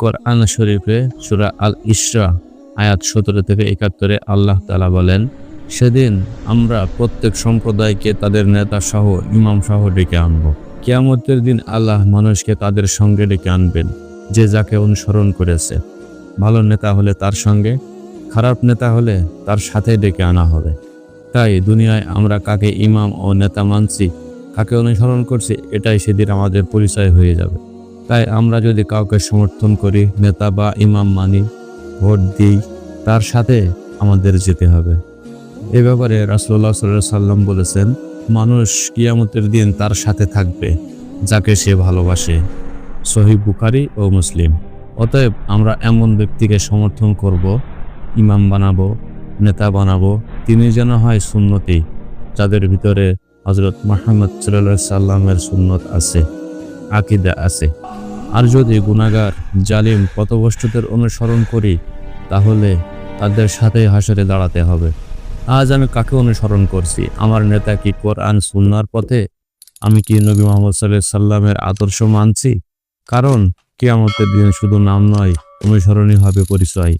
কোরআন শরীফে সুরা আল ইসরা আয়াত সতেরো থেকে একাত্তরে আল্লাহ তালা বলেন, সেদিন আমরা প্রত্যেক সম্প্রদায়কে তাদের নেতা সহ, ইমাম সহ ডেকে আনব। কেয়ামতের দিন আল্লাহ মানুষকে তাদের সঙ্গে ডেকে আনবেন, যে যাকে অনুসরণ করেছে। ভালো নেতা হলে তার সঙ্গে, খারাপ নেতা হলে তার সাথে ডেকে আনা হবে। তাই দুনিয়ায় আমরা কাকে ইমাম ও নেতা মানছি কাকে অনুসরণ করছি, এটাই সেদিন আমাদের পরিচয় হয়ে যাবে। তাই আমরা যদি কাউকে সমর্থন করি, নেতা বা ইমাম মানি, ভোট দিই, তার সাথে আমাদের যেতে হবে। এ ব্যাপারে রাসুল্লাহ সাল্লাহ সাল্লাম বলেছেন, মানুষ কিয়ামতের দিন তার সাথে থাকবে, যাকে সে ভালোবাসে। সহি বুখারি ও মুসলিম। অতএব আমরা এমন ব্যক্তিকে সমর্থন করব, ইমাম বানাবো, নেতা বানাবো, তিনি যেন হয় সুন্নতি, যাদের ভিতরে হজরত সাল্লাহ সাল্লামের সুন্নত আছে, আকিদা আছে। আর যদি গুণাগার জালিম, পথভ্রষ্টদের অনুসরণ করি, তাহলে তাদের সাথে হাসরে দাঁড়াতে হবে। আজ আমি কাকে অনুসরণ করছি? আমার নেতা কি কোরআন, সুন্নার পথে? আমি কি নবী মোহাম্মদ সাল্লাহ সাল্লামের আদর্শ মানছি? কারণ কিয়ামতের দিন শুধু নাম নয়, অনুসরণই হবে পরিচয়।